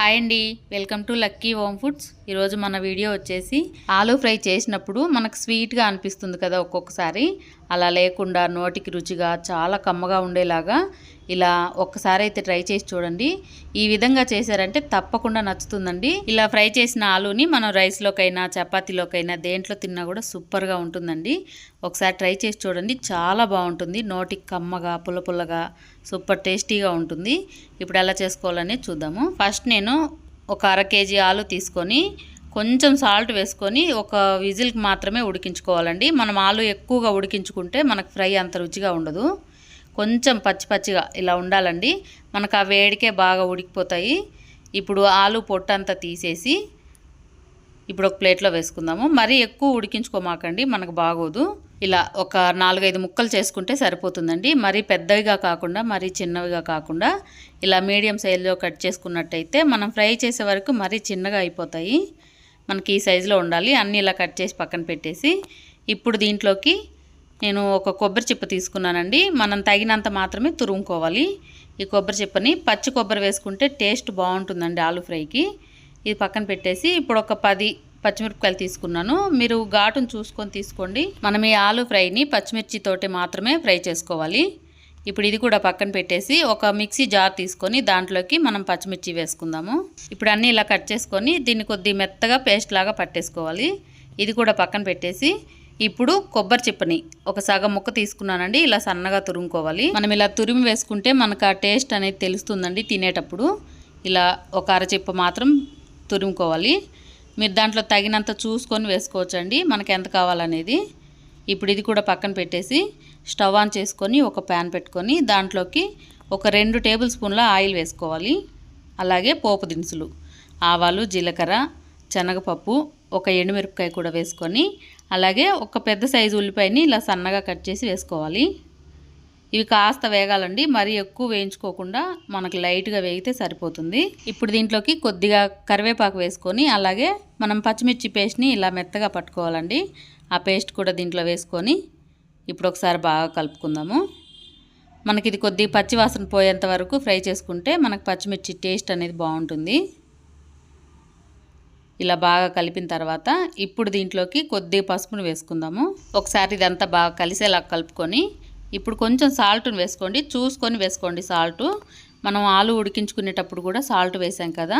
Hi అండి. Welcome to lucky home foods. ఈరోజు మన వీడియో వచ్చేసి ఆలూ ఫ్రై చేసినప్పుడు మనకు స్వీట్గా అనిపిస్తుంది కదా ఒక్కొక్కసారి. అలా లేకుండా నోటికి రుచిగా చాలా కమ్మగా ఉండేలాగా ఇలా ఒక్కసారి అయితే ట్రై చేసి చూడండి. ఈ విధంగా చేశారంటే తప్పకుండా నచ్చుతుందండి. ఇలా ఫ్రై చేసిన ఆలూని మనం రైస్లోకైనా చపాతీలోకైనా దేంట్లో తిన్నా కూడా సూపర్గా ఉంటుందండి. ఒకసారి ట్రై చేసి చూడండి. చాలా బాగుంటుంది. నోటికి కమ్మగా పుల్లపుల్లగా సూపర్ టేస్టీగా ఉంటుంది. ఇప్పుడు ఎలా చేసుకోవాలని చూద్దాము. ఫస్ట్ నేను ఒక అర కేజీ ఆలు తీసుకొని కొంచెం సాల్ట్ వేసుకొని ఒక విజిల్కి మాత్రమే ఉడికించుకోవాలండి. మనం ఆలు ఎక్కువగా ఉడికించుకుంటే మనకు ఫ్రై అంత రుచిగా ఉండదు. కొంచెం పచ్చి పచ్చిగా ఇలా ఉండాలండి. మనకు ఆ వేడికే బాగా ఉడికిపోతాయి. ఇప్పుడు ఆలు పొట్టంతా తీసేసి ఇప్పుడు ఒక ప్లేట్లో వేసుకుందాము. మరీ ఎక్కువ ఉడికించుకోమాకండి మనకు బాగోదు. ఇలా ఒక నాలుగైదు ముక్కలు చేసుకుంటే సరిపోతుందండి. మరీ పెద్దవిగా కాకుండా మరీ చిన్నవిగా కాకుండా ఇలా మీడియం సైజులో కట్ చేసుకున్నట్టయితే మనం ఫ్రై చేసే వరకు మరీ చిన్నగా అయిపోతాయి. మనకి ఈ సైజులో ఉండాలి. అన్నీ ఇలా కట్ చేసి పక్కన పెట్టేసి ఇప్పుడు దీంట్లోకి నేను ఒక కొబ్బరి చిప్ప తీసుకున్నానండి. మనం తగినంత మాత్రమే తురుముకోవాలి. ఈ కొబ్బరి చిప్పని పచ్చి కొబ్బరి వేసుకుంటే టేస్ట్ బాగుంటుందండి ఆలు ఫ్రైకి. ఇది పక్కన పెట్టేసి ఇప్పుడు ఒక పది పచ్చిమిరపకాయలు తీసుకున్నాను. మీరు ఘాటును చూసుకొని తీసుకోండి. మనం ఈ ఆలు ఫ్రైని పచ్చిమిర్చితోటి మాత్రమే ఫ్రై చేసుకోవాలి. ఇప్పుడు ఇది కూడా పక్కన పెట్టేసి ఒక మిక్సీ జార్ తీసుకొని దాంట్లోకి మనం పచ్చిమిర్చి వేసుకుందాము. ఇప్పుడు అన్నీ ఇలా కట్ చేసుకొని దీన్ని కొద్ది మెత్తగా పేస్ట్ లాగా పట్టేసుకోవాలి. ఇది కూడా పక్కన పెట్టేసి ఇప్పుడు కొబ్బరి చిప్పని ఒక సగం ముక్క తీసుకున్నానండి. ఇలా సన్నగా తురుముకోవాలి. మనం ఇలా తురిమి వేసుకుంటే మనకు ఆ టేస్ట్ అనేది తెలుస్తుందండి తినేటప్పుడు. ఇలా ఒక అరచిప్ప మాత్రం తురుముకోవాలి. మీరు దాంట్లో తగినంత చూసుకొని వేసుకోవచ్చండి. మనకి ఎంత కావాలనేది. ఇప్పుడు ఇది కూడా పక్కన పెట్టేసి స్టవ్ ఆన్ చేసుకొని ఒక ప్యాన్ పెట్టుకొని దాంట్లోకి ఒక రెండు టేబుల్ స్పూన్ల ఆయిల్ వేసుకోవాలి. అలాగే పోపు దినుసులు ఆవాలు జీలకర్ర శనగపప్పు ఒక ఎండుమిరపకాయ కూడా వేసుకొని అలాగే ఒక పెద్ద సైజు ఉల్లిపాయని ఇలా సన్నగా కట్ చేసి వేసుకోవాలి. ఇవి కాస్త వేగాలండి మరీ ఎక్కువ వేయించుకోకుండా మనకు లైట్గా వేగితే సరిపోతుంది. ఇప్పుడు దీంట్లోకి కొద్దిగా కరివేపాకు వేసుకొని అలాగే మనం పచ్చిమిర్చి పేస్ట్ని ఇలా మెత్తగా పట్టుకోవాలండి. ఆ పేస్ట్ కూడా దీంట్లో వేసుకొని ఇప్పుడు ఒకసారి బాగా కలుపుకుందాము. మనకి ఇది కొద్ది పచ్చివాసన పోయేంత వరకు ఫ్రై చేసుకుంటే మనకు పచ్చిమిర్చి టేస్ట్ అనేది బాగుంటుంది. ఇలా బాగా కలిపిన తర్వాత ఇప్పుడు దీంట్లోకి కొద్ది పసుపును వేసుకుందాము. ఒకసారి ఇదంతా బాగా కలిసేలా కలుపుకొని ఇప్పుడు కొంచెం సాల్ట్ని వేసుకోండి. చూసుకొని వేసుకోండి సాల్ట్. మనం ఆలు ఉడికించుకునేటప్పుడు కూడా సాల్ట్ వేసాం కదా.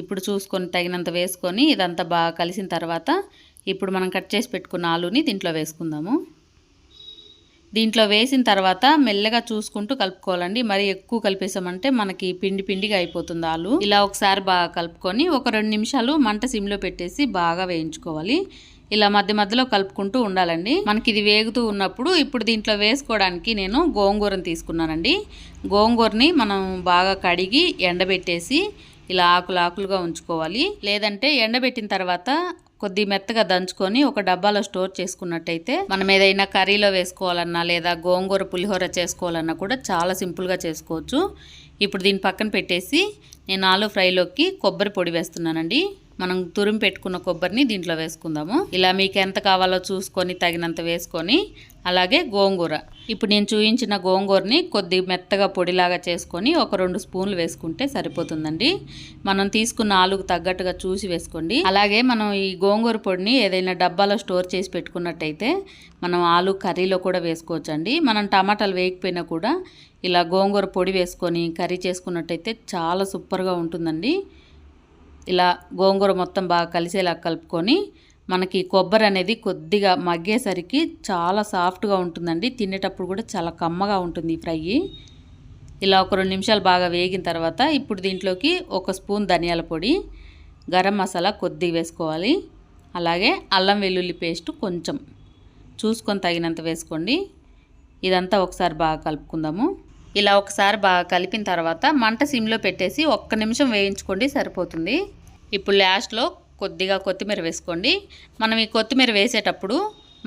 ఇప్పుడు చూసుకొని తగినంత వేసుకొని ఇదంతా బాగా కలిసిన తర్వాత ఇప్పుడు మనం కట్ చేసి పెట్టుకున్న ఆలుని దీంట్లో వేసుకుందాము. దీంట్లో వేసిన తర్వాత మెల్లగా చూసుకుంటూ కలుపుకోవాలండి. మరి ఎక్కువ కలిపేసామంటే మనకి పిండి పిండిగా అయిపోతుంది ఆలు. ఇలా ఒకసారి బాగా కలుపుకొని ఒక రెండు నిమిషాలు మంట సిమ్లో పెట్టేసి బాగా వేయించుకోవాలి. ఇలా మధ్య మధ్యలో కలుపుకుంటూ ఉండాలండి. మనకి ఇది వేగుతూ ఉన్నప్పుడు ఇప్పుడు దీంట్లో వేసుకోవడానికి నేను గోంగూరని తీసుకున్నానండి. గోంగూరని మనం బాగా కడిగి ఎండబెట్టేసి ఇలా ఆకులు ఆకులుగా ఉంచుకోవాలి. లేదంటే ఎండబెట్టిన తర్వాత కొద్ది మెత్తగా దంచుకొని ఒక డబ్బాలో స్టోర్ చేసుకున్నట్టయితే మనం ఏదైనా కర్రీలో వేసుకోవాలన్నా లేదా గోంగూర పులిహోర చేసుకోవాలన్నా కూడా చాలా సింపుల్గా చేసుకోవచ్చు. ఇప్పుడు దీన్ని పక్కన పెట్టేసి నేను ఆలు ఫ్రైలోకి కొబ్బరి పొడి వేస్తున్నానండి. మనం తురిమి పెట్టుకున్న కొబ్బరిని దీంట్లో వేసుకుందాము. ఇలా మీకు ఎంత కావాలో చూసుకొని తగినంత వేసుకొని అలాగే గోంగూర. ఇప్పుడు నేను చూపించిన గోంగూరని కొద్ది మెత్తగా పొడిలాగా చేసుకొని ఒక రెండు స్పూన్లు వేసుకుంటే సరిపోతుందండి. మనం తీసుకున్న ఆలుకు తగ్గట్టుగా చూసి వేసుకోండి. అలాగే మనం ఈ గోంగూర పొడిని ఏదైనా డబ్బాలో స్టోర్ చేసి పెట్టుకున్నట్టయితే మనం ఆలు కర్రీలో కూడా వేసుకోవచ్చండి. మనం టమాటాలు వేయకపోయినా కూడా ఇలా గోంగూర పొడి వేసుకొని కర్రీ చేసుకున్నట్టయితే చాలా సూపర్గా ఉంటుందండి. ఇలా గోంగూర మొత్తం బాగా కలిసేలా కలుపుకొని మనకి కొబ్బరి అనేది కొద్దిగా మగ్గేసరికి చాలా సాఫ్ట్గా ఉంటుందండి. తినేటప్పుడు కూడా చాలా కమ్మగా ఉంటుంది ఈ ఫ్రై. ఇలా ఒక రెండు నిమిషాలు బాగా వేగిన తర్వాత ఇప్పుడు దీంట్లోకి ఒక స్పూన్ ధనియాల పొడి గరం మసాలా కొద్దిగా వేసుకోవాలి. అలాగే అల్లం వెల్లుల్లి పేస్ట్ కొంచెం. చూసుకొని తగినంత వేసుకోండి. ఇదంతా ఒకసారి బాగా కలుపుకుందాము. ఇలా ఒకసారి బాగా కలిపిన తర్వాత మంట సిమ్లో పెట్టేసి ఒక్క నిమిషం వేయించుకోండి సరిపోతుంది. ఇప్పుడు లాస్ట్లో కొద్దిగా కొత్తిమీర వేసుకోండి. మనం ఈ కొత్తిమీర వేసేటప్పుడు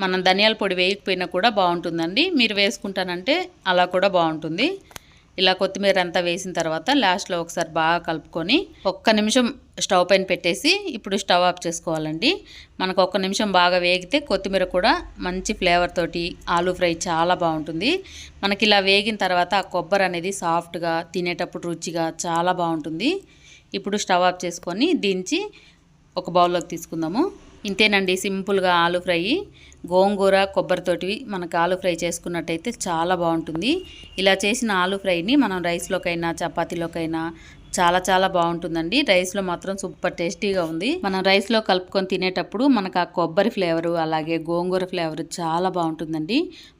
మనం ధనియాల పొడి వేయకపోయినా కూడా బాగుంటుందండి. మీరు వేసుకుంటానంటే అలా కూడా బాగుంటుంది. ఇలా కొత్తిమీర అంతా వేసిన తర్వాత లాస్ట్లో ఒకసారి బాగా కలుపుకొని ఒక్క నిమిషం స్టవ్ పైన పెట్టేసి ఇప్పుడు స్టవ్ ఆఫ్ చేసుకోవాలండి. మనకు ఒక్క నిమిషం బాగా వేగితే కొత్తిమీర కూడా మంచి ఫ్లేవర్ తోటి ఆలూ ఫ్రై చాలా బాగుంటుంది. మనకి ఇలా వేగిన తర్వాత ఆ కొబ్బరి అనేది సాఫ్ట్గా తినేటప్పుడు రుచిగా చాలా బాగుంటుంది. ఇప్పుడు స్టవ్ ఆఫ్ చేసుకొని దించి ఒక బౌల్లోకి తీసుకుందాము. ఇంతేనండి సింపుల్గా ఆలు ఫ్రై. గోంగూర కొబ్బరితోటి మనకు ఆలు ఫ్రై చేసుకున్నట్టయితే చాలా బాగుంటుంది. ఇలా చేసిన ఆలు ఫ్రైని మనం రైస్లోకైనా చపాతీలోకైనా చాలా చాలా బాగుంటుందండి. రైస్లో మాత్రం సూపర్ టేస్టీగా ఉంది. మనం రైస్లో కలుపుకొని తినేటప్పుడు మనకు ఆ కొబ్బరి ఫ్లేవరు అలాగే గోంగూర ఫ్లేవర్ చాలా బాగుంటుందండి.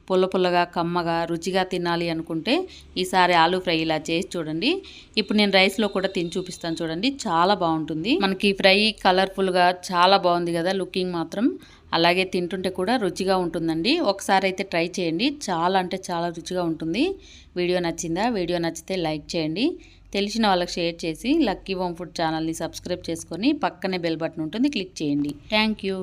పుల్ల పుల్లగా కమ్మగా రుచిగా తినాలి అనుకుంటే ఈసారి ఆలు ఫ్రై ఇలా చేసి చూడండి. ఇప్పుడు నేను రైస్లో కూడా తిని చూపిస్తాను చూడండి. చాలా బాగుంటుంది. మనకి ఫ్రై కలర్ఫుల్గా చాలా బాగుంది కదా లుకింగ్ మాత్రం. అలాగే తింటుంటే కూడా రుచిగా ఉంటుందండి. ఒకసారి అయితే ట్రై చేయండి. చాలా అంటే చాలా రుచిగా ఉంటుంది. వీడియో నచ్చిందా? వీడియో నచ్చితే లైక్ చేయండి. తెలిసిన వాళ్ళకి షేర్ చేసి లక్కీ హోమ్ ఫుడ్ ఛానల్ని సబ్స్క్రైబ్ చేసుకొని పక్కనే బెల్ బటన్ ఉంటుంది క్లిక్ చేయండి. Thank you.